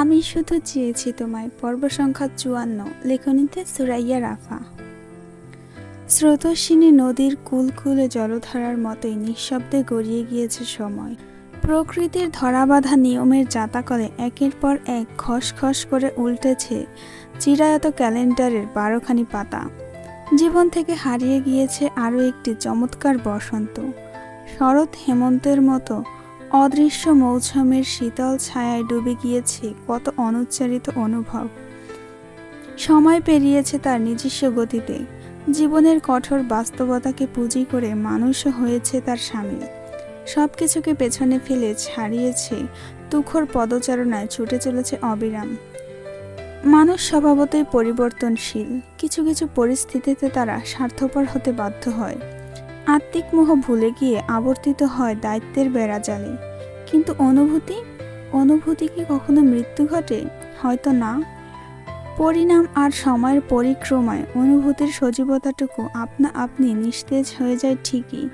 আমি শুধু চেয়েছি তোমায় পর্ব সংখ্যা চুয়ান্ন, লেখনীতে সুরাইয়া রাফা। স্রোতস্বিনী নদীর কুলকুলে জলধারার মতোই নিঃশব্দে গড়িয়ে গিয়েছে সময়। প্রকৃতির ধরাবাঁধা নিয়মের জাতাকলে একের পর এক খসখস করে উল্টেছে চিরায়ত ক্যালেন্ডারের বারোখানি পাতা। জীবন থেকে হারিয়ে গিয়েছে আরও একটি চমৎকার বসন্ত। শরৎ হেমন্তের মতো অদৃশ্য মৌসুমের শীতল ছায়ায় ডুবে গিয়েছে কত অনুচ্চারিত অনুভব। সময় পেরিয়েছে তার নিজস্ব গতিতে। জীবনের কঠোর বাস্তবতাকে পুঁজি করে মানুষও হয়েছে তার স্বামী। সব কিছুকে পেছনে ফেলে ছাড়িয়েছে তুখর পদচারণায় ছুটে চলেছে অবিরাম। মানুষ স্বভাবতই পরিবর্তনশীল। কিছু কিছু পরিস্থিতিতে তারা স্বার্থপর হতে বাধ্য হয়। আত্মিক মোহ ভুলে গিয়ে আবর্তিত হয় দায়িত্বের বেড়াজালে কিন্তু অনুভূতি? অনুভূতি কি কখনো মৃত্যু ঘটে? হয়তো না। পরিণাম আর সময়ের পরিক্রমায় অনুভূতির সজীবতাটুকু আপনা আপনি নিস্তেজ হয়ে যায় ঠিকই।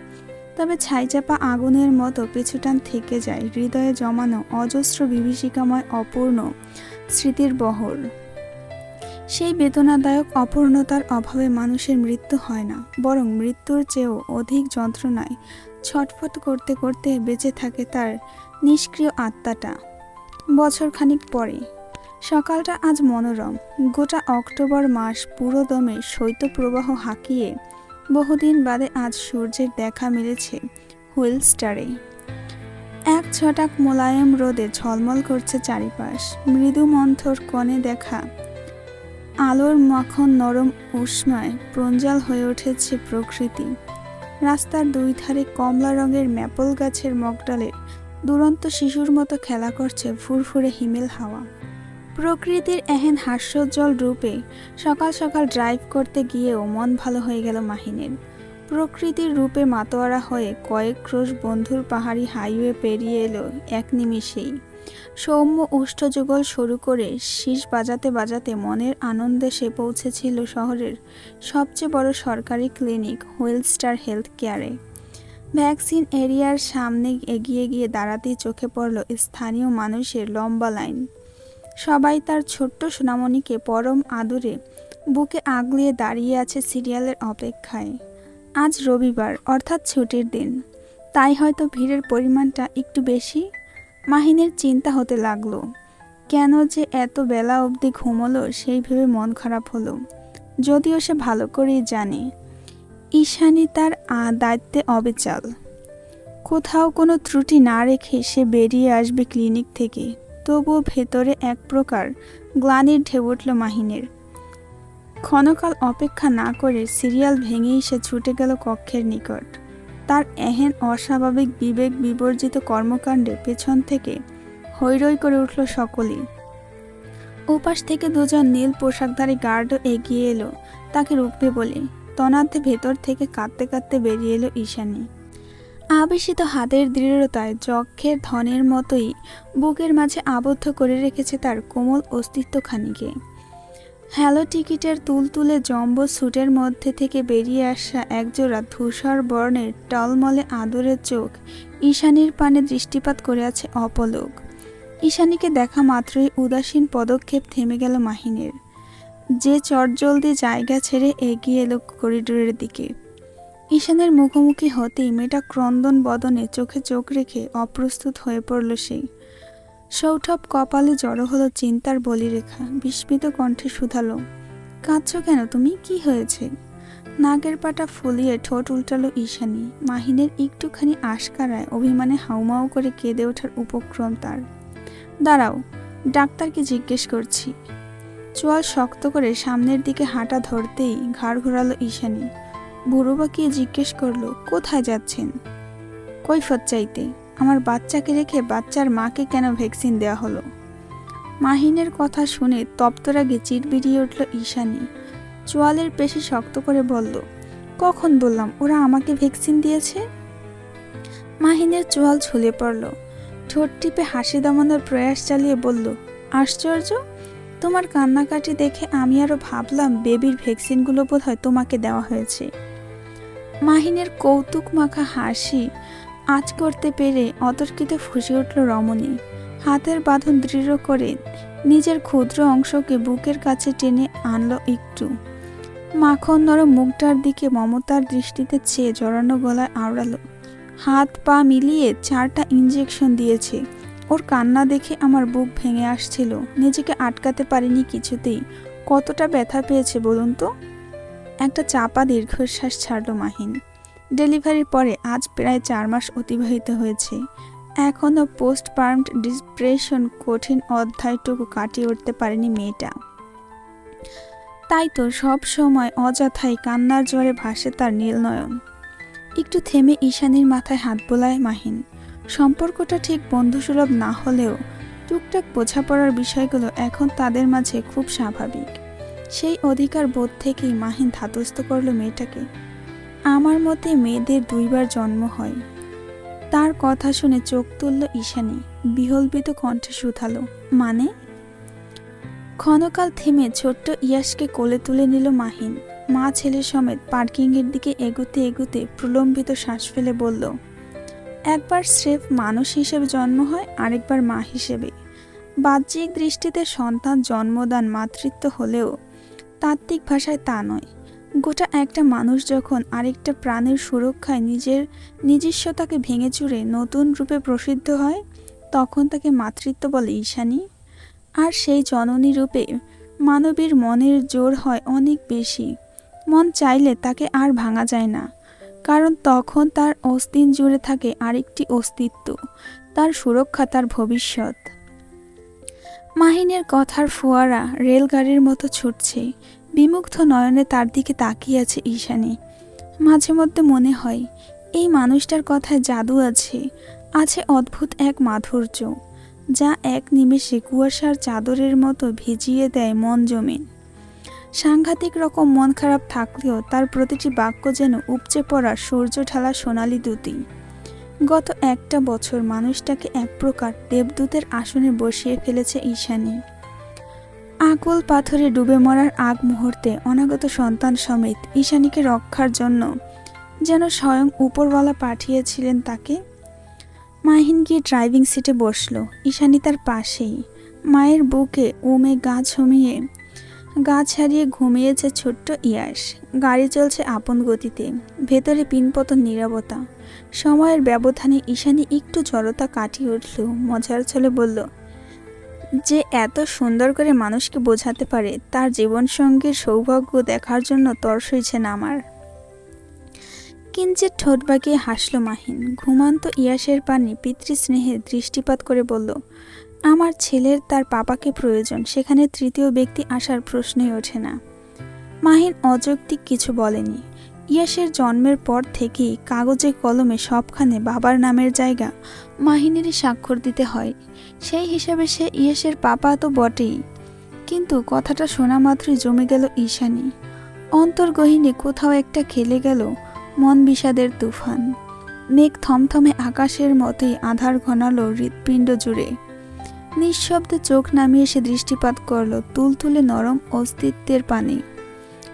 তবে ছাইচাপা আগুনের মতো পিছুটান থেকে যায়, হৃদয়ে জমানো অজস্র বিভীষিকাময় অপূর্ণ স্মৃতির বহর। সেই বেদনাদায়ক অপূর্ণতার অভাবে মানুষের মৃত্যু হয় না, বরং মৃত্যুর চেয়েও অধিক যন্ত্রণায় ছটফট করতে করতে বেঁচে থাকে তার নিষ্ক্রিয় আত্মাটা। বছরখানিক পরে, সকালটা আজ মনোরম, গোটা অক্টোবর মাস পুরো দমে শৈত্যপ্রবাহ হাঁকিয়ে বহুদিন বাদে আজ সূর্যের দেখা মিলেছে হুইল স্টারে। এক ছটাক মোলায়েম রোদে ঝলমল করছে চারিপাশ, মৃদু মন্থর কোণে দেখা আলোর মাখন নরম উষ্ণায় প্রঞ্জাল হয়ে উঠেছে প্রকৃতি। রাস্তার দুই ধারে কমলা রঙের ম্যাপল গাছের মগডালে দুরন্ত শিশুর মতো খেলা করছে ফুরফুরে হিমেল হাওয়া। প্রকৃতির এহেন হাস্যোজ্জ্বল রূপে সকাল সকাল ড্রাইভ করতে গিয়েও মন ভালো হয়ে গেল মাহিনের। প্রকৃতির রূপে মাতোয়ারা হয়ে কয়েক ক্রোশ বন্ধুর পাহাড়ি হাইওয়ে পেরিয়ে এলো এক নিমিষেই। সৌম্য উষ্ঠযুগল শুরু করে শীষ বাজাতে বাজাতে মনের আনন্দে সে পৌঁছেছিল শহরের সবচেয়ে বড় সরকারি ক্লিনিক হুইলস্টার হেলথ কেয়ারে। ভ্যাকসিন এরিয়ার সামনে এগিয়ে গিয়ে দাঁড়াতেই চোখে পড়ল স্থানীয় মানুষের লম্বা লাইন। সবাই তার ছোট্ট সোনামণিকে পরম আদরে বুকে আগলিয়ে দাঁড়িয়ে আছে সিরিয়ালের অপেক্ষায়। আজ রবিবার, অর্থাৎ ছুটির দিন। তাই হয়তো ভিড়ের পরিমাণটা একটু বেশি। মাহিনের চিন্তা হতে লাগল। কেন যে এত বেলা অবধি ঘুমলো সেই ভেবে মন খারাপ হলো। যদিও সে ভালো করেই জানে। ঈশানী তার দায়িত্বে অবিচাল। কোথাও কোনো ত্রুটি না রেখে সে বেরিয়ে আসবে ক্লিনিক থেকে। তবুও ভেতরে এক প্রকার গ্লানির ঢেউ উঠল মাহিনের। ক্ষণকাল অপেক্ষা না করে সিরিয়াল ভেঙেই সে ছুটে গেল কক্ষের নিকট। তার এহেন অস্বাভাবিক বিবেক বিবর্জিত কর্মকাণ্ডে পেছন থেকে হৈরৈ করে উঠল সকলেই। ওপাশ থেকে দুজন নীল পোশাকধারী গার্ডও এগিয়ে এলো, তাকে রুখবে বলে। তনাতে ভেতর থেকে কাঁদতে কাঁদতে বেরিয়ে এলো ঈশানী। আবেশিত হাতের দৃঢ়তায় যক্ষের ধনের মতোই বুকের মাঝে আবদ্ধ করে রেখেছে তার কোমল অস্তিত্বখানিকে। হ্যালো টিকিটের তুলতুলে জম্বো স্যুটের মধ্যে থেকে বেরিয়ে আসা একজোড়া ধূসর বর্ণের টলমলে আদরের চোখ। ঈশানীর পানে দৃষ্টিপাত করে আছে অপলোক। ঈশানীকে দেখা মাত্রই উদাসীন পদক্ষেপ থেমে গেল মাহিনের। যে চটজলদি জায়গা ছেড়ে এগিয়ে এলো করিডোরের দিকে। ঈশানের মুখোমুখি হতেই মেয়েটা ক্রন্দন বদনে চোখে চোখ রেখে অপ্রস্তুত হয়ে পড়ল সে সৌঠব কপালে জড়ো হলো চিন্তার বলিরেখা, বিস্মিত কণ্ঠে শুধালো, কাঁদছ কেন তুমি? কি হয়েছে? নাগের পাটা ফুলিয়ে ঠোঁট উল্টালো ঈশানী, মাহিনের একটুখানি আশকারায় অভিমানে হাউমাউ করে কেঁদে ওঠার উপক্রম তার। দাঁড়াও, ডাক্তারকে জিজ্ঞেস করছি। চোয়াল শক্ত করে সামনের দিকে হাঁটা ধরতেই ঘাড় ঘোরালো ঈশানী বুড়ো বাকিয়ে জিজ্ঞেস করল? কোথায় যাচ্ছেন? কৈফত চাইতে। আমার বাচ্চাকে রেখে বাচ্চার মাকে কেন ভ্যাকসিন দেওয়া হলো? মাহিনের কথা শুনে তপ্তরাগে চিট বেরিয়ে উঠল ঈশানী। চোয়ালের পেশি শক্ত করে বলল, কখন বললাম ওরা আমাকে ভ্যাকসিন দিয়েছে? মাহিনের চোয়াল ঝুলে পড়ল। ঠোঁট টিপে হাসি দমানোর প্রয়াস চালিয়ে বলল, আশ্চর্য! তোমার কান্নাকাটি দেখে আমি আরও ভাবলাম বেবির ভ্যাকসিনগুলো বোধ হয় তোমাকে দেওয়া হয়েছে। মাহিনের কৌতুক মাখা হাসি আজ করতে পেরে অতর্কিতে ফুসে উঠল রমণী। হাতের বাঁধন দৃঢ় করে নিজের ক্ষুদ্র অংশকে বুকের কাছে টেনে আনল একটু। মাখন নরম মুখটার দিকে মমতার দৃষ্টিতে চেয়ে জড়ানো গলায় আওড়ালো। হাত পা মিলিয়ে চারটা ইঞ্জেকশন দিয়েছে। ওর কান্না দেখে আমার বুক ভেঙে আসছিল। নিজেকে আটকাতে পারিনি কিছুতেই। কতটা ব্যথা পেয়েছে বলুন তো? একটা চাপা দীর্ঘশ্বাস ছাড়লো মাহিন। ডেলিভারির পরে আজ প্রায় চার মাস অতিবাহিত হয়েছে। এখনও পোস্ট পার্মড ডিপ্রেশন কঠিন অধ্যায়টুকু কাটিয়ে উঠতে পারেনি মেয়েটা। তাই তো সব সময় অযথাই কান্নার জ্বরে ভাসে তার নীলনয়ন একটু থেমে ঈশানীর মাথায় হাত বোলায় মাহিন। সম্পর্কটা ঠিক বন্ধুসুলভ না হলেও টুকটাক বোঝাপড়ার বিষয়গুলো এখন তাদের মাঝে খুব স্বাভাবিক। সেই অধিকার বোধ থেকেই মাহিন ধাতস্থ করল মেয়েটাকে। আমার মতে মেয়েদের দুইবার জন্ম হয়। তার কথা শুনে চোখ তুলল ঈশানী। বিহলবিত কণ্ঠে শুধালো মানে? ক্ষণকাল থেমে ছোট্ট ইয়াসকে কোলে তুলে নিল মাহিন। মা ছেলে সমেত পার্কিংয়ের দিকে এগুতে এগুতে প্রলম্বিত শ্বাস ফেলে বলল, একবার স্রেফ মানুষ হিসেবে জন্ম হয়, আরেকবার মা হিসেবে। বাহ্যিক দৃষ্টিতে সন্তান জন্মদান মাতৃত্ব হলেও তাত্ত্বিক ভাষায় তা নয়। গোটা একটা মানুষ যখন আরেকটা প্রাণের সুরক্ষায় নিজের নিজস্বতাকে ভেঙে চুরে নতুন রূপে প্রসিদ্ধ হয়, তখন তাকে মাতৃত্ব বলে ঈশানী। আর সেই জননী রূপে মানবীর মনের জোর হয় অনেক বেশি। মন চাইলে তাকে আর ভাঙা যায় না, কারণ তখন তার অস্তিন জুড়ে থাকে আরেকটি অস্তিত্ব, তার সুরক্ষা, তার ভবিষ্যৎ। মাহিনের কথার ফোয়ারা রেলগাড়ির মতো ছুটছে বিমুগ্ধ নয়নে তার দিকে তাকিয়ে আছে ঈশানী। মাঝে মধ্যে মনে হয়, এই মানুষটার কথায় জাদু আছে আছে অদ্ভুত এক মাধুর্য, যা এক নিমেষে কুয়াশার চাদরের মতো ভিজিয়ে দেয় মন জমিন। সাংঘাতিক রকম মন খারাপ থাকলেও তার প্রতিটি বাক্য যেন উপচে পড়া সূর্য ঢালা সোনালি দুতি গত একটা বছর মানুষটাকে এক প্রকার দেবদূতের আসনে বসিয়ে ফেলেছে ঈশানী। আকুল পাথরে ডুবে মরার আগ মুহূর্তে অনাগত সন্তান সমেত ঈশানীকে রক্ষার জন্য যেন স্বয়ং উপরওয়ালা পাঠিয়েছিলেন তাকে। মাহিন গিয়ে ড্রাইভিং সিটে বসল। ঈশানী তার পাশেই। মায়ের বুকে উমে গা ছমিয়ে গা ছাড়িয়ে ঘুমিয়েছে ছোট্ট ইয়াস। গাড়ি চলছে আপন গতিতে। ভেতরে পিনপতন নীরবতা। সময়ের ব্যবধানে ঈশানী একটু জড়তা কাটিয়ে উঠল। মজার ছলে বলল যে এত সুন্দর করে মানুষকে বোঝাতে পারে, তার জীবনসঙ্গীর সৌভাগ্য দেখার জন্য তর্স হয়েছে না আমার। কিঞ্চিত ঠোঁট বাঁকিয়ে হাসল মাহিন। ঘুমান্ত ইয়াসের পানি পিতৃস্নেহে দৃষ্টিপাত করে বলল, আমার ছেলের তার পাপাকে প্রয়োজন, সেখানে তৃতীয় ব্যক্তি আসার প্রশ্নই ওঠে না। মাহিন অযৌক্তিক কিছু বলেনি। ইয়াসের জন্মের পর থেকেই কাগজে কলমে সবখানে বাবার নামের জায়গা মাহিনেরই স্বাক্ষর দিতে হয়। সেই হিসাবে সে ইয়াসের পাপা তো বটেই। কিন্তু কথাটা শোনা মাত্রই জমে গেল ঈশানী। অন্তর্গহীনে কোথাও একটা খেলে গেল মন বিষাদের তুফান। মেঘ থমথমে আকাশের মতোই আধার ঘনালো হৃৎপিণ্ড জুড়ে। নিঃশব্দে চোখ নামিয়ে সে দৃষ্টিপাত করল তুলতুলে নরম অস্তিত্বের পানে।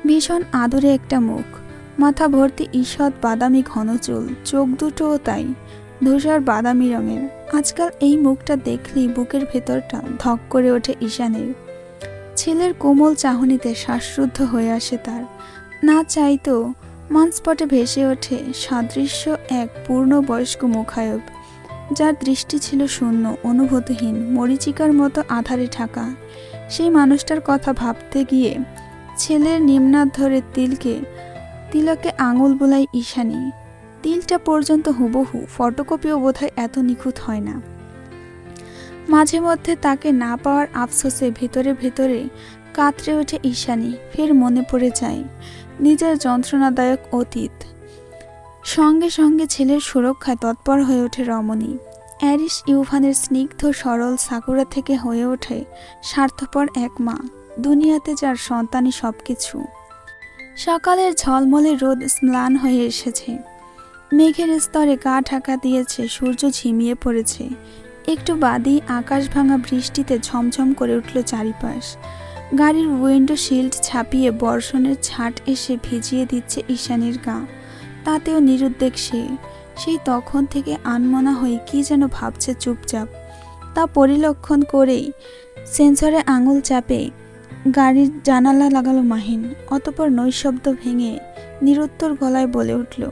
ভীষণ আদরে একটা মুখ, মাথা ভর্তি ঈষৎ বাদামি ঘন চুল, চোখ দুটোও তাই, ধূসর বাদামি রঙের। আজকাল এই মুখটা দেখলেই বুকের ভেতরটা ধক করে ওঠে ঈশানের। ছেলের কোমল চাহনিতে শ্বাসরুদ্ধ হয়ে আসে তার। না চাইতেও মানস্পটে ভেসে ওঠে সাদৃশ্য এক পূর্ণবয়স্ক মুখায়ব, যার দৃষ্টি ছিল শূন্য, অনুভূতিহীন, মরিচিকার মতো আধারে ঢাকা। সেই মানুষটার কথা ভাবতে গিয়ে ছেলের নিম্নার ধরে তিলকে তিলকে আঙুল বোলাই ঈশানী। তিলটা পর্যন্ত হুবহু, ফটোকপিও বোধহয় এত নিখুঁত হয় না। মাঝে মধ্যে তাকে না পাওয়ার আফসোসে ভেতরে ভেতরে কাতরে ওঠে ঈশানী, ফের মনে পড়ে যায়, নিজের যন্ত্রণাদায়ক অতীত। সঙ্গে সঙ্গে ছেলের সুরক্ষায় তৎপর হয়ে ওঠে রমণী। অ্যারিস ইউভানের স্নিগ্ধ, সরল সাকুরা থেকে হয়ে ওঠে স্বার্থপর এক মা, দুনিয়াতে যার সন্তানই সব কিছু সকালের ঝলমলে রোদ স্নান হয়ে এসেছে। মেঘের স্তরে গা ঢাকা দিয়েছে, সূর্য ঝিমিয়ে পড়েছে। একটু বাদই আকাশ ভাঙা বৃষ্টিতে ঝমঝম করে উঠল চারিপাশ। গাড়ির উইন্ডো শিল্ড ছাপিয়ে বর্ষণের ছাট এসে ভিজিয়ে দিচ্ছে ঈশানীর গা। তাতেও নিরুদ্বেগ সে। সেই তখন থেকে আনমনা হয়ে কি যেন ভাবছে চুপচাপ। তা পরিলক্ষণ করেই সেন্সরে আঙুল চাপে গাড়ির জানালা লাগালো মাহিন, অতপর নৈশব্দ ভেঙে নিরুত্তর গলায় বলে উঠল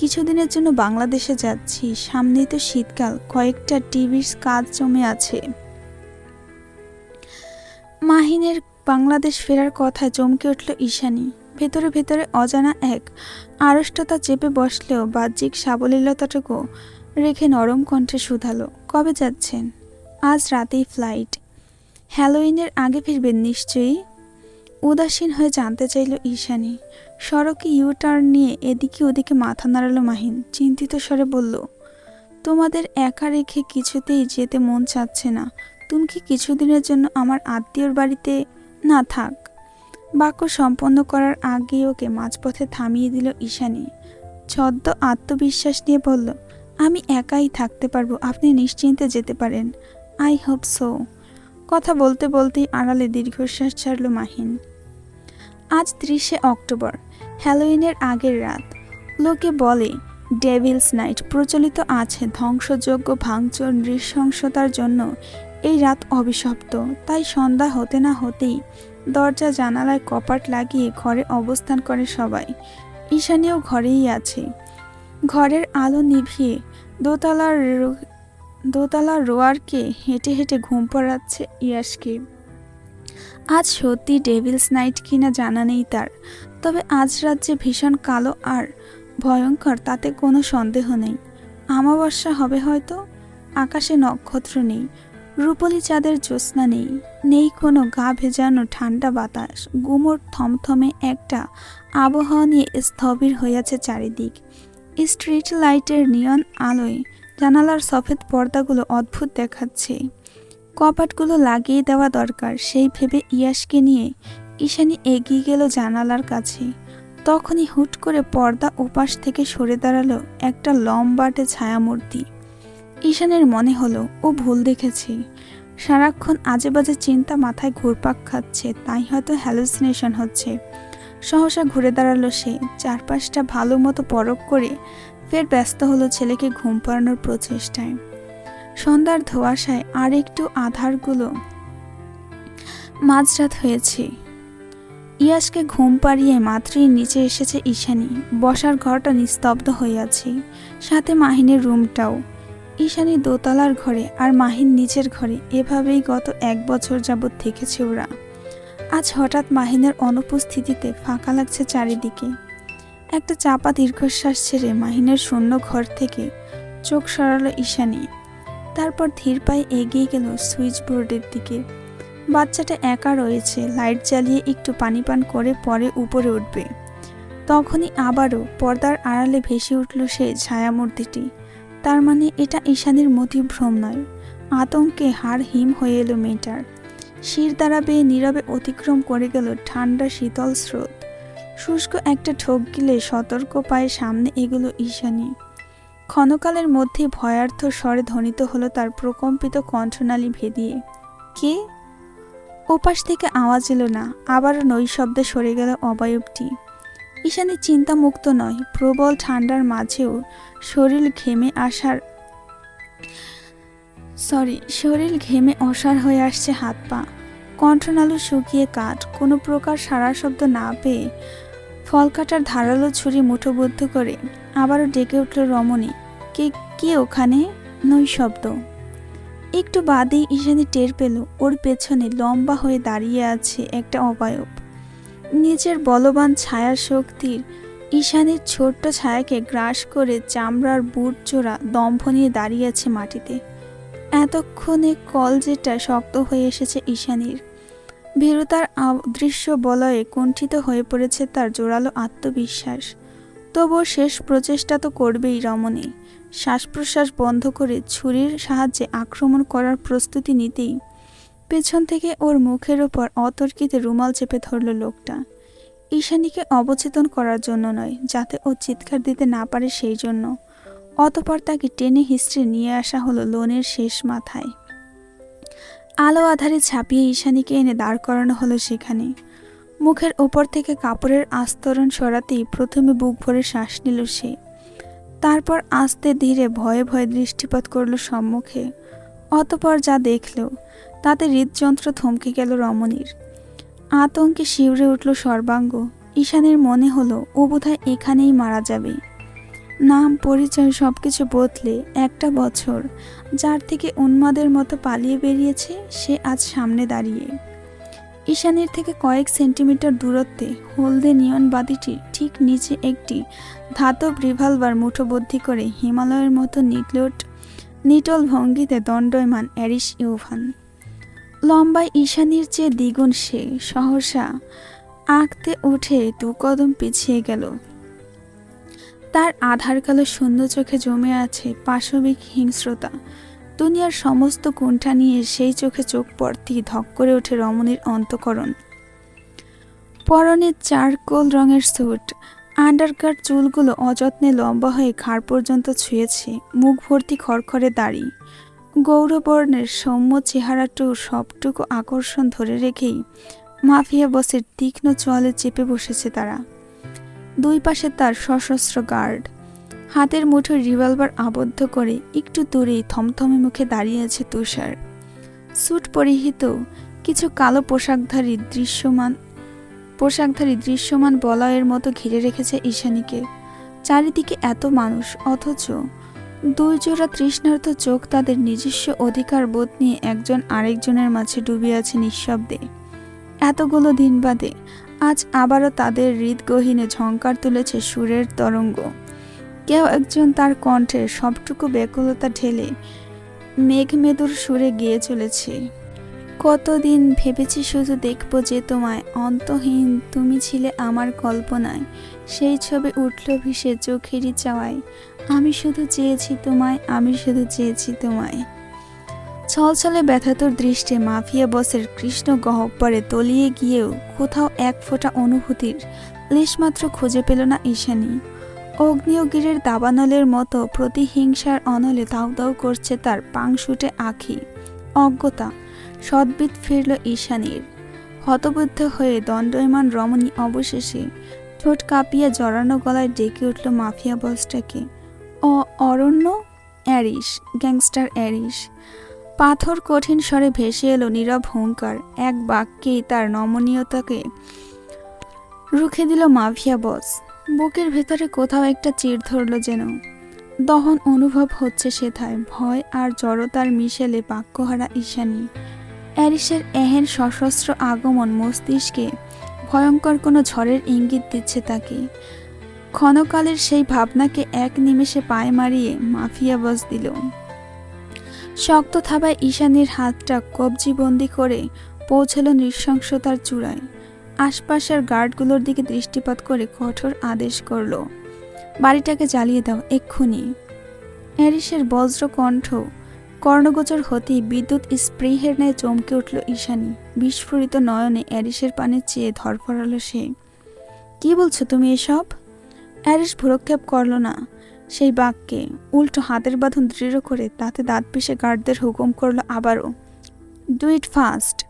কিছুদিনের জন্য বাংলাদেশে যাচ্ছি। সামনেই তো শীতকাল। কয়েকটা টিভির কাজ জমে আছে। মাহিনের বাংলাদেশ ফেরার কথা চমকে উঠল ঈশানী। ভেতরে ভেতরে অজানা এক আড়ষ্টতা চেপে বসলেও বাহ্যিক সাবলীলতাটুকু রেখে নরম কণ্ঠে শুধালো, কবে যাচ্ছেন? আজ রাতেই ফ্লাইট। হ্যালোইনের আগে ফিরবেন নিশ্চয়ই? উদাসীন হয়ে জানতে চাইল ঈশানী। সড়কে ইউ টার্ন নিয়ে এদিকে ওদিকে মাথা নাড়ালো মাহিন। চিন্তিত স্বরে বলল, তোমাদের একা রেখে কিছুতেই যেতে মন চাচ্ছে না। তুমি কি কিছুদিনের জন্য আমার আত্মীয়র বাড়িতে? না থাক। বাক্য সম্পন্ন করার আগে ওকে মাঝপথে থামিয়ে দিল ঈশানী। ছদ্ম আত্মবিশ্বাস নিয়ে বলল, আমি একাই থাকতে পারব, আপনি নিশ্চিন্তে যেতে পারেন। I hope so. কথা বলতে বলতেই আড়ালে দীর্ঘশ্বাস ছাড়ল মাহিন। আজ ত্রিশে অক্টোবর। হ্যালোইনের আগের রাত। লোকে বলে, ডেভিলস নাইট প্রচলিত আছে ধ্বংসযোগ্য ভাঙচুর, নৃশংসতার জন্য। এই রাত অভিশপ্ত, তাই সন্ধ্যা হতে না হতেই দরজা, জানালায় কপাট লাগিয়ে ঘরে অবস্থান করে সবাই। ঈশানীও ঘরেই আছে। ঘরের আলো নিভিয়ে দোতলার দোতলার রোয়ারকে হেঁটে হেঁটে ঘুম পড়াচ্ছে ইয়াসকে আজ সত্যি ডেভিলস নাইট কিনা জানা নেই তার। তবে আজ রাত যে ভীষণ কালো আর ভয়ঙ্কর, তাতে কোনো সন্দেহ নেই। আমাবস্যা হবে হয়তো, আকাশে নক্ষত্র নেই, রূপলি চাঁদের জ্যোৎস্না নেই নেই কোনো গা ভেজানো ঠান্ডা বাতাস, গুমোট থমথমে একটা আবহাওয়া নিয়ে স্থবির হইয়াছে চারিদিক। স্ট্রিট লাইটের নিয়ন আলোয় জানালার সফেদ পর্দাগুলো অদ্ভুত দেখাচ্ছে। কপাটগুলো লাগিয়ে দেওয়া দরকার, সেই ভেবে ইয়াসকে নিয়ে ঈশানী এগিয়ে গেল জানালার কাছে। তখনই হুট করে পর্দা ওপাশ থেকে সরে দাঁড়াল একটা লম্বাটে ছায়ামূর্তি। ঈশানের মনে হলো, ও ভুল দেখেছে। সারাক্ষণ আজে বাজে চিন্তা মাথায় ঘুরপাক খাচ্ছে, তাই হয়তো হ্যালুসিনেশন হচ্ছে। সহসা ঘুরে দাঁড়াল সে, চারপাশটা ভালো মতো পরখ করে ফের ব্যস্ত হলো ছেলেকে ঘুম পাড়ানোর প্রচেষ্টায়। সন্ধ্যার ধোয়াশায় আর একটু আধারগুলো মাঝরাত হয়েছে। ইয়াসকে ঘুম পাড়িয়ে মাত্রই নিচে এসেছে ঈশানী। বসার ঘরটা নিস্তব্ধ হইয়াছে সাথে মাহিনের রুমটাও। ঈশানী দোতলার ঘরে আর মাহিন নিচের ঘরে, এভাবেই গত এক বছর যাবৎ থেকেছে ওরা। আজ হঠাৎ মাহিনের অনুপস্থিতিতে ফাঁকা লাগছে চারিদিকে। একটা চাপা দীর্ঘশ্বাস ছেড়ে মাহিনের শূন্য ঘর থেকে চোখ সরালো ঈশানী। তারপর ধীর পায়ে এগিয়ে গেল সুইচ বোর্ডের দিকে। বাচ্চাটা একা রয়েছে, লাইট জ্বালিয়ে একটু পানি পান করে পরে উপরে উঠবে। তখনই আবারও পর্দার আড়ালে ভেসে উঠল সে ছায়ামূর্তিটি। তার মানে এটা ঈশানীর মতিভ্রম নয়। আতঙ্কে হাড় হিম হয়ে এলো মেয়েটার। শির দ্বারা বেয়ে নীরবে অতিক্রম করে গেল ঠান্ডা শীতল স্রোত। শুষ্ক একটা ঠোক গিলে সতর্ক পায়ে সামনে এগুলো ঈশানী। ক্ষণকালের মধ্যে ভয়ার্থ স্বরে ধ্বনিত হলো তার প্রকম্পিত কণ্ঠনালী ভেদিয়ে। কে? ওপাশ থেকে আওয়াজ এলো না, আবারও নৈশব্দে সরে গেল অবয়বটি। ঈশানী চিন্তামুক্ত নয়, প্রবল ঠান্ডার মাঝেও শরীর ঘেমে আসার সরি শরীর ঘেমে অসার হয়ে আসছে হাত পা। কণ্ঠনালু শুকিয়ে কাঠ, কোনো প্রকার সারা শব্দ না পেয়ে ফল কাটার ধারালো ছুরি মুঠোবদ্ধ করে আবারও ডেকে উঠল রমণী। কে কে ওখানে? নৈশব্দ। একটু বাদেই ঈশানী টের পেল, ওর পেছনে লম্বা হয়ে দাঁড়িয়ে আছে একটা অবয়ব। নিজের বলবান ছায়ার শক্তির ঈশানীর ছোট্ট ছায়াকে গ্রাস করে চামড়ার বুট জোড়া দম্ভ নিয়ে দাঁড়িয়ে আছে মাটিতে। এতক্ষণে কল যেটা শক্ত হয়ে এসেছে ঈশানীর। ভীরুতার অদৃশ্য বলয়ে কুণ্ঠিত হয়ে পড়েছে তার জোরালো আত্মবিশ্বাস। তবুও শেষ প্রচেষ্টা তো করবেই রমণী। শ্বাস প্রশ্বাস বন্ধ করে ছুরির সাহায্যে আক্রমণ করার প্রস্তুতি নিতেই পেছন থেকে ওর মুখের ওপর অতর্কিতে রুমাল চেপে ধরল লোকটা। ঈশানীকে অবচেতন করার জন্য নয়, যাতে ও চিৎকার দিতে না পারে সেই জন্য। অতপর তাকে টেনে হিস্ট্রি নিয়ে আসা হলো লোনের শেষ মাথায়। আলো আধারে ছাপিয়ে ঈশানীকে এনে দাঁড় করানো হলো সেখানে। মুখের ওপর থেকে কাপড়ের আস্তরণ সরাতেই প্রথমে বুক ভরে শ্বাস নিল সে। তারপর আস্তে ধীরে ভয়ে ভয়ে দৃষ্টিপাত করল সম্মুখে। অতপর যা দেখল, তাতে হৃদযন্ত্র থমকে গেল রমণীর। আতঙ্কে শিউরে উঠল সর্বাঙ্গ। ঈশানের মনে হলো ও বোধহয় এখানেই মারা যাবে। নাম, পরিচয় সব কিছু বদলে একটা বছর যার থেকে উন্মাদের মতো পালিয়ে বেরিয়েছে সে আজ সামনে দাঁড়িয়ে। ঈশানের থেকে কয়েক সেন্টিমিটার দূরত্বে হলদে নিয়ন বাতিটির ঠিক নিচে একটি ধাতব রিভলভার মুঠোবদ্ধি করে হিমালয়ের মতো নিটলোট, নিটল ভঙ্গিতে দণ্ডয়মান অ্যারিস ইউভান। লম্বায় ঈশানির চেয়ে দ্বিগুণ সে, সহসা আঁকতে উঠে দু কদম পিছিয়ে গেল। তার আধার কালো শূন্য চোখে জমে আছে পাশবিক হিংস্রতা। দুনিয়ার সমস্ত কুণ্ঠা নিয়ে সেই চোখে চোখ পড়তেই ধক করে ওঠে রমণীর অন্তকরণ। পরনে চারকোল রঙের স্যুট আন্ডারকাট চুলগুলো অযত্নে লম্বা হয়ে ঘাড় পর্যন্ত ছুঁয়েছে, মুখ ভর্তি খড়খড়ে দাড়ি। গৌরবর্ণের সৌম্য চেহারাটু সবটুকু আকর্ষণ ধরে রেখেই মাফিয়া বসের তীক্ষ্ণ চলে চেপে বসেছে তারা। দুই পাশে তার সশস্ত্র গার্ড। হাতের মুঠোয় রিভলভার আবদ্ধ করে একটু দূরেই থমথমে মুখে দাঁড়িয়ে আছে তুষার। স্যুট পরিহিত কিছু কালো পোশাকধারী দৃশ্যমান পোশাকধারী দৃশ্যমান বলয়ের মতো ঘিরে রেখেছে ঈশানীকে। চারিদিকে এত মানুষ, অথচ দুই জোড়া তৃষ্ণার্ত চোখ তাদের নিজস্ব অধিকার বোধ নিয়ে একজন আরেকজনের মাঝে ডুবিয়ে আছে নিঃশব্দে। এতগুলো দিন বাদে আজ আবারও তাদের হৃদগহীনে ঝঙ্কার তুলেছে সুরের তরঙ্গ। কেউ একজন তার কণ্ঠের সবটুকু ব্যাকুলতা ঢেলে মেঘমেদুর সুরে গিয়ে চলেছে। কতদিন ভেবেছি শুধু দেখব যে তোমায়। অন্তহীন তুমি ছিলে আমার কল্পনায়। সেই ছবি উঠল ভিসে চোখেরই চাওয়ায়। আমি শুধু চেয়েছি তোমায়, আমি শুধু চেয়েছি তোমায়। ছলছলে ব্যথাতুর দৃষ্টে মাফিয়া বসের কৃষ্ণ গহ্বরে তলিয়ে গিয়েও কোথাও এক ফোঁটা অনুভূতির লেশমাত্র খুঁজে পেল না ঈশানী। অগ্নিয়গিরের দাবানলের মতো প্রতিহিংসার অনলে দাউ দাউ করছে তার পাংশুটে আখি। অজ্ঞতা সদ্বিদ ফিরল ঈশানীর। হতবুদ্ধ হয়ে দণ্ডয়মান রমণী অবশেষে ঠোঁট কাঁপিয়ে জড়ানো গলায় ডেকে উঠল মাফিয়া বসটাকে অ অরণ্য? অ্যারিস গ্যাংস্টার অ্যারিস পাথর কঠিন স্বরে ভেসে এলো নীরব হুঙ্কার। এক বাক্যেই তার নমনীয়তাকে রুখে দিল মাফিয়া বস বুকের ভেতরে কোথাও একটা চির ধরল যেন। দহন অনুভব হচ্ছে সেথায়। ভয় আর জড়তার মিশেলে বাক্যহারা ঈশানী। অ্যারিসের এহেন সশস্ত্র আগমন মস্তিষ্কে ভয়ঙ্কর কোনো ঝড়ের ইঙ্গিত দিচ্ছে তাকে। ক্ষণকালের সেই ভাবনাকে এক নিমেষে পায়ে মারিয়ে মাফিয়া বস দিল। শক্ত থাবায় ঈশানীর হাতটা কবজিবন্দি করে পৌঁছল নৃশংসতার চূড়ায়। আশপাশের গার্ডগুলোর দিকে দৃষ্টিপাত করে কঠোর আদেশ করল, বাড়িটাকে জ্বালিয়ে দাও, এক্ষুনি। অ্যারিসের বজ্র কণ্ঠ কর্ণগোচর হতেই বিদ্যুৎ স্প্রেহের ন্যায় চমকে উঠল ঈশানী। বিস্ফোরিত নয়নে অ্যারিসের পানে চেয়ে ধরফরালো সে। কি বলছো তুমি এসব? অ্যারিস ভুরক্ষেপ করল না। সেই বাক্যে উল্টো হাতের বাঁধন দৃঢ় করে তাতে দাঁত পিষে গার্ডদের হুকুম করল আবারও ডু ইট ফাস্ট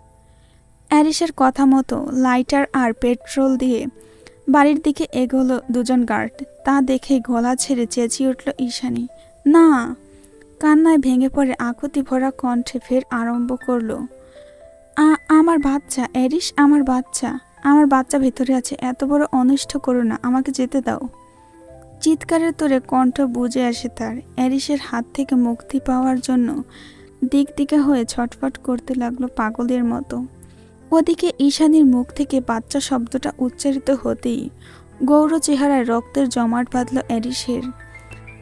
অ্যারিসের কথা মতো লাইটার আর পেট্রোল দিয়ে বাড়ির দিকে এগোলো দুজন গার্ড। তা দেখে গলা ছেড়ে চেঁচিয়ে উঠল ঈশানী। না। কান্নায় ভেঙে পড়ে আকুতি ভরা কণ্ঠে ফের আরম্ভ করল, "আ- আমার বাচ্চা অ্যারিস আমার বাচ্চা আমার বাচ্চা ভেতরে আছে, এত বড় অনিষ্ট করো না, আমাকে যেতে দাও। চিৎকারের তোরে কণ্ঠ বুঝে আসে তার অ্যারিসের হাত থেকে মুক্তি পাওয়ার জন্য দিক দিকে হয়ে ছটফট করতে লাগল পাগলের মতো। ওদিকে ঈশানীর মুখ থেকে বাচ্চা শব্দটা উচ্চারিত হতেই গৌর চেহারায় রক্তের জমাট বাঁধল অ্যারিসের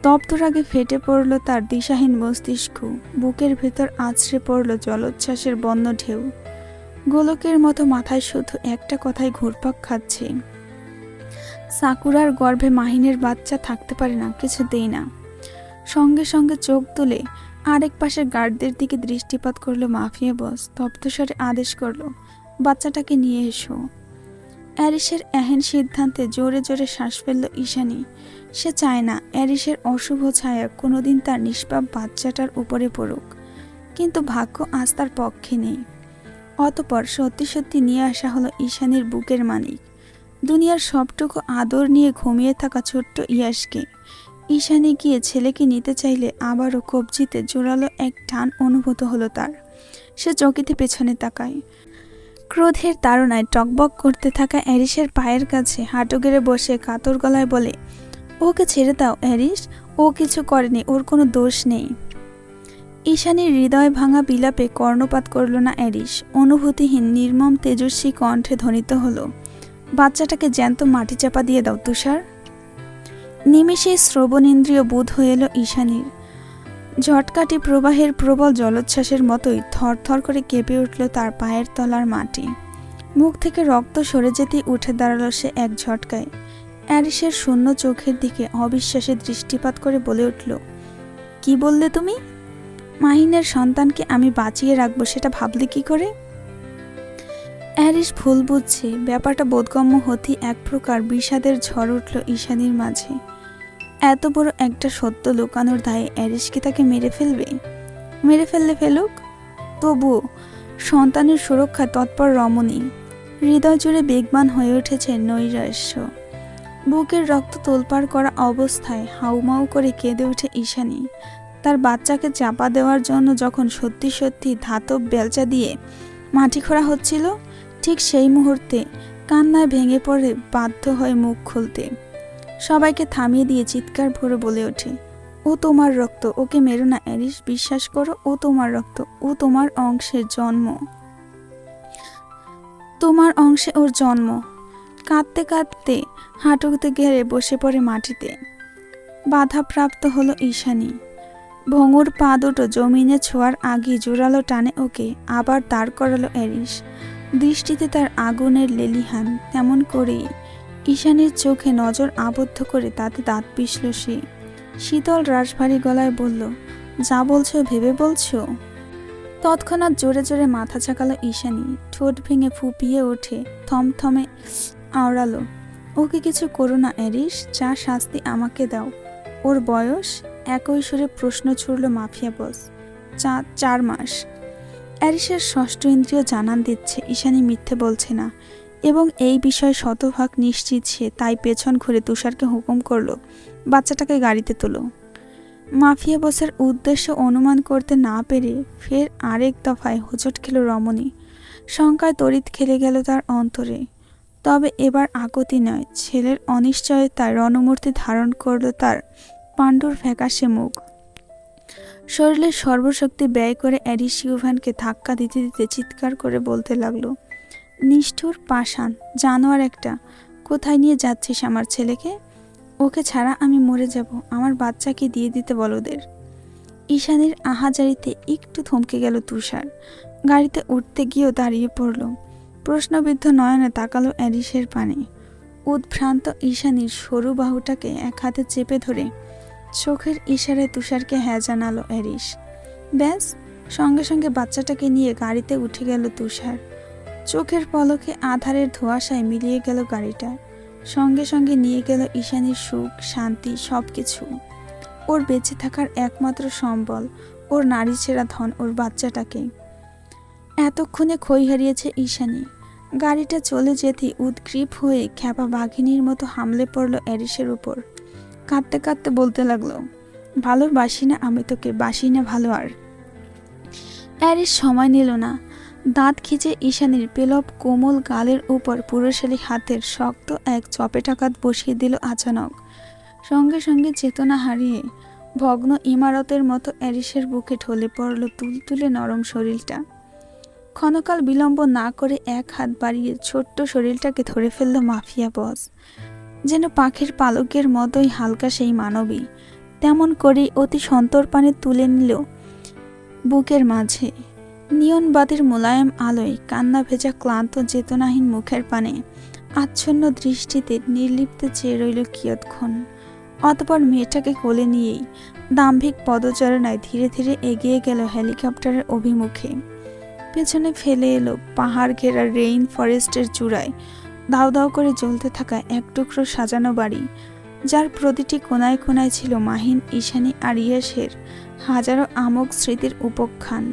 তপ্ত রাগে ফেটে পড়ল তার দিশাহীন মস্তিষ্ক। বুকের ভেতর আছড়ে পড়ল জলোচ্ছ্বাসের বন্য ঢেউ। গোলকের মতো মাথায় শুধু একটা কথাই ঘুরপাক খাচ্ছে। সাকুরার গর্ভে মাহিনের বাচ্চা থাকতে পারে না কিছুতেই না। সঙ্গে সঙ্গে চোখ তুলে আরেক পাশের গার্ডদের দিকে দৃষ্টিপাত করল মাফিয়া বস। তপ্তস্বরে আদেশ করল, বাচ্চাটাকে নিয়ে এসো। অ্যারিসের এহেন সিদ্ধান্তে জোরে জোরে শ্বাস ফেলল ঈশানী। সে চায় না অ্যারিসের অশুভ ছায়া কোনোদিন তার নিষ্পাপ বাচ্চাটার উপরে পড়ুক। কিন্তু ভাগ্য আজ তার পক্ষে নেই। অতপর সত্যি সত্যি নিয়ে আসা হলো ঈশানীর বুকের মানিক। দুনিয়ার সবটুকু আদর নিয়ে ঘুমিয়ে থাকা ছোট্ট ইয়াসকে ঈশানী গিয়ে ছেলেকে নিতে চাইলে আবারও কবজিতে জোরালো এক টান অনুভূত হলো তার। সে চকিতে পেছনে তাকায়। ক্রোধের তাড়নায় টকবক করতে থাকা অ্যারিসের পায়ের কাছে হাঁটু গেড়ে বসে কাতর গলায় বলে ওকে ছেড়ে দাও, অ্যারিস। ও কিছু করেনি, ওর কোনো দোষ নেই। ঈশানীর হৃদয় ভাঙা বিলাপে কর্ণপাত করল না অ্যারিস। অনুভূতিহীন, নির্মম, তেজস্বী কণ্ঠে ধ্বনিত হলো, বাচ্চাটাকে জ্যান্ত মাটি চাপা দিয়ে দাও, তুষার। নিমেষে শ্রবণেন্দ্রিয় বোধ হয়ে এলো ঈশানীর। ঝটকাটি প্রবাহের প্রবল জলোচ্ছ্বাসের মতোই থরথর করে কেঁপে উঠল তার পায়ের তলার মাটি। মুখ থেকে রক্ত সরে যেতেই উঠে দাঁড়াল সে এক ঝটকায়। অ্যারিসের শূন্য চোখের দিকে অবিশ্বাসে দৃষ্টিপাত করে বলে উঠল, কি বললে তুমি? মাহিনের সন্তানকে আমি বাঁচিয়ে রাখব, সেটা ভাবলে কি করে? অ্যারিস ভুল বুঝছে, ব্যাপারটা বোধগম্য হতেই এক প্রকার বিষাদের ঝড় উঠল ঈশানির মাঝে। এত বড় একটা সত্য লুকানোর দায়ে অ্যারিস কি তাকে মেরে ফেলবে? মেরে ফেললে ফেলুক, তবুও সন্তানের সুরক্ষা তৎপর রমণী। হৃদয় জুড়ে বেগবান হয়ে উঠেছে নৈরাশ্য। বুকের রক্ত তোলপাড় করা অবস্থায় হাউমাউ করে কেঁদে উঠে ঈশানী। তার বাচ্চাকে চাপা দেওয়ার জন্য যখন সত্যি সত্যি ধাতব বেলচা দিয়ে মাটি খোঁড়া হচ্ছিল, ঠিক সেই মুহূর্তে কান্নায় ভেঙে পড়ে বাধ্য হয় মুখ খুলতে। সবাইকে থামিয়ে দিয়ে চিৎকার ভরে বলে ওঠে, ও তোমার রক্ত, ওকে মেরো না অ্যারিস, বিশ্বাস করো, ও তোমার রক্ত, ও তোমার অংশের জন্ম। তোমার অংশে ওর জন্ম। কাঁদতে কাঁদতে হাঁটুতে ঘেরে বসে পড়ে মাটিতে। বাধাপ্রাপ্ত হলো ঈশানী। ভঙুর পা দুটো জমিনে ছোঁয়ার আগে জোরালো টানে ওকে, আবার দাঁড় করালো অ্যারিস দৃষ্টিতে তার আগুনের লেলিহান, তেমন করেই ঈশানীর চোখে নজর আবদ্ধ করে তাতে দাঁত পিষল সে। শীতল রাশভারী গলায় বলল, যা বলছো, ভেবে বলছো? তৎক্ষণাৎ জোরে জোরে মাথা চাকালো ঈশানী। ঠোঁট ভেঙে ফুপিয়ে ওঠে থমথমে আওড়ালো। ওকে কিছু করো না, অ্যারিস, যা শাস্তি আমাকে দাও। ওর বয়স একই সুরে প্রশ্ন ছুড়ল মাফিয়া বস। চা, চার মাস। অ্যারিসের ষষ্ঠ ইন্দ্রিয় জানান দিচ্ছে, ঈশানী মিথ্যে বলছে না। এবং এই বিষয়ে শতভাগ নিশ্চিত সে তাই পেছন ঘুরে তুষারকে হুকুম করল, বাচ্চাটাকে গাড়িতে তোলো। মাফিয়া বসের উদ্দেশ্য অনুমান করতে না পেরে ফের আরেক দফায় হোঁচট খেল রমণী। শঙ্কায় তড়িৎ খেলে গেল তার অন্তরে। তবে এবার আগতি নয়, ছেলের অনিশ্চয়তায় রণমূর্তি ধারণ করল তার পাণ্ডুর ফ্যাকাশে মুখ। শরীরের সর্বশক্তি ব্যয় করে অ্যারিস ইউভ্যানকে ধাক্কা দিতে দিতে চিৎকার করে বলতে লাগল, নিষ্ঠুর পাষাণ, জানোয়ার একটা, কোথায় নিয়ে যাচ্ছিস আমার ছেলেকে? ওকে ছাড়া আমি মরে যাব, আমার বাচ্চাকে দিয়ে দিতে বল ওদের। ঈশানের আহাজারিতে একটু থমকে গেল তুষার। গাড়িতে উঠতে গিয়েও দাঁড়িয়ে পড়ল। প্রশ্নবিদ্ধ নয়নে তাকালো অ্যারিসের পানে। উদ্ভ্রান্ত ঈশানীর সরু বাহুটাকে এক হাতে চেপে ধরে চোখের ইশারায় তুষারকে হ্যাঁ জানালো অ্যারিস। ব্যাস, সঙ্গে সঙ্গে বাচ্চাটাকে নিয়ে গাড়িতে উঠে গেল তুষার। চোখের পলকে আধারের ধোঁয়াশায় মিলিয়ে গেল গাড়িটা। সঙ্গে সঙ্গে নিয়ে গেল ঈশানীর সুখ, শান্তি সব কিছু ওর বেঁচে থাকার একমাত্র সম্বল, ওর নারী ছেঁড়া ধন ওর বাচ্চাটাকে। এতক্ষণে খই হারিয়েছে ঈশানী। গাড়িটা চলে যেতে উদ্গ্রীব হয়ে খ্যাপা বাঘিনীর মতো হামলে পড়ল অ্যারিসের উপর। কাঁদতে কাঁদতে বলতে লাগল, ভালোবাসি না আমি তোকে, বাসি না ভালো আর। অ্যারিস সময় নিল না। দাঁত খিচে ঈশানীর পেলব কোমল গালের উপর পুরুষালী হাতের শক্ত এক চপেটাকাত বসিয়ে দিল আচানক। সঙ্গে সঙ্গে চেতনা হারিয়ে ভগ্ন ইমারতের মতো অ্যারিসের বুকে ঢলে পড়ল তুলতুলে নরম শরীরটা। ক্ষণকাল বিলম্ব না করে এক হাত বাড়িয়ে ছোট্ট শরীরটাকে ধরে ফেলল মাফিয়া বস। যেন পাখির পালকের মতোই হালকা সেই মানবী। তেমন করেই অতি সন্তর্পানে তুলে নিল বুকের মাঝে। নিয়ন বাতির মোলায়েম আলোয় কান্না ভেজা ক্লান্ত চেতনাহীন মুখের পানে আচ্ছন্ন দৃষ্টিতে নির্লিপ্ত চেয়ে রইল কিয়ৎক্ষণ। অতপর মেয়েটাকে কোলে নিয়েই দাম্ভিক পদচারণায় ধীরে ধীরে এগিয়ে গেল হেলিকপ্টারের অভিমুখে। পেছনে ফেলে এলো পাহাড় ঘেরা রেইন ফরেস্টের চূড়ায়। দাও দাও করে জ্বলতে থাকা এক টুকরো সাজানো বাড়ি, যার প্রতিটি কোনায় কোনায় ছিল মাহিন, ঈশানী আর ইয়াসের হাজারো আমক স্মৃতির উপখ্যান।